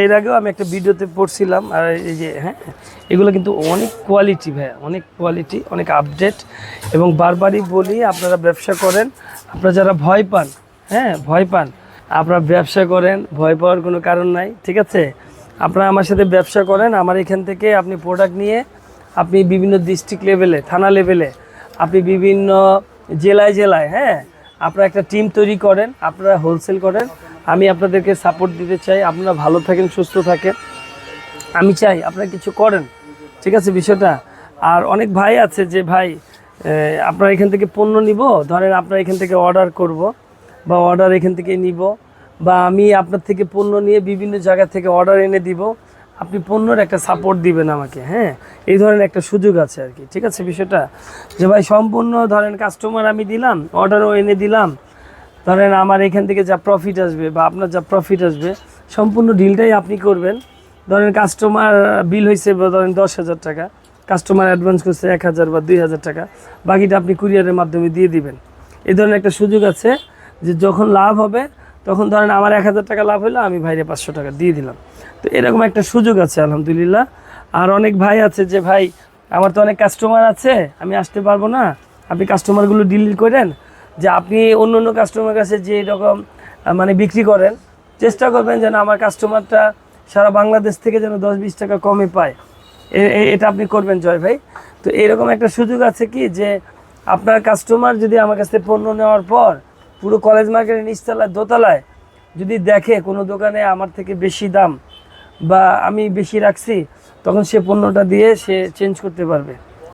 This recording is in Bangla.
এর আগেও আমি একটা ভিডিওতে পড়ছিলাম, আর এই যে হ্যাঁ এগুলো কিন্তু অনেক কোয়ালিটি ভাইয়া, অনেক কোয়ালিটি অনেক আপডেট এবং বারবারই বলি, আপনারা ব্যবসা করেন, আপনারা যারা ভয় পান হ্যাঁ ভয় পান, আপনারা ব্যবসা করেন, ভয় পাওয়ার কোনো কারণ নাই, ঠিক আছে? আপনারা আমার সাথে ব্যবসা করেন, আমার এখান থেকে আপনি প্রোডাক্ট নিয়ে আপনি বিভিন্ন ডিস্ট্রিক্ট লেভেলে থানা লেভেলে আপনি বিভিন্ন জেলায় জেলায় হ্যাঁ আপনারা একটা টিম তৈরি করেন, আপনারা হোলসেল করেন আমি আপনাদেরকে সাপোর্ট দিতে চাই। আপনারা ভালো থাকেন, সুস্থ থাকেন। আমি চাই আপনারা কিছু করেন। ঠিক আছে, বিষয়টা? আর অনেক ভাই আছে যে, ভাই আপনারা এখান থেকে পণ্য নিব, ধরেন আপনারা এখান থেকে অর্ডার করব বা অর্ডার এখান থেকে নিব বা আমি আপনার থেকে পণ্য নিয়ে বিভিন্ন জায়গা থেকে অর্ডার এনে দিব, আপনি পণ্যর একটা সাপোর্ট দিবেন আমাকে। হ্যাঁ এই ধরনের একটা সুযোগ আছে আর কি। ঠিক আছে, বিষয়টা? যে, ভাই, সম্পূর্ণ ধরেন কাস্টমার আমি দিলাম অর্ডারও এনে দিলাম ধরেন আমার এখান থেকে যা প্রফিট আসবে বা আপনার যা প্রফিট আসবে, সম্পূর্ণ ডিলটাই আপনি করবেন। ধরেন কাস্টমার বিল হয়েছে ধরেন দশ হাজার টাকা কাস্টমার অ্যাডভান্স করছে এক হাজার বা দুই হাজার টাকা, বাকিটা আপনি কুরিয়ারের মাধ্যমে দিয়ে দিবেন। এই ধরনের একটা সুযোগ আছে যে যখন লাভ হবে, তখন ধরেন আমার এক হাজার টাকা লাভ হলো আমি ভাইরে পাঁচশো টাকা দিয়ে দিলাম। তো এরকম একটা সুযোগ আছে, আলহামদুলিল্লাহ। আর অনেক ভাই আছে যে, ভাই, আমার তো অনেক কাস্টমার আছে, আমি আসতে পারব না। আপনি কাস্টমারগুলো ডিল করেন যে আপনি অন্য অন্য কাস্টমার কাছে যে এরকম মানে বিক্রি করেন, চেষ্টা করবেন যেন আমার কাস্টমারটা সারা বাংলাদেশ থেকে যেন দশ বিশ টাকা কমে পায়। এটা আপনি করবেন, জয় ভাই। তো এরকম একটা সুযোগ আছে কি যে আপনার কাস্টমার যদি আমার কাছ পণ্য নেওয়ার পর পুরো কলেজ মার্কেটের নিচতলায়, দোতলায় যদি দেখে কোনো দোকানে আমার থেকে বেশি দাম বা আমি বেশি রাখছি, তখন সে পণ্যটা দিয়ে সে চেঞ্জ করতে পারবে।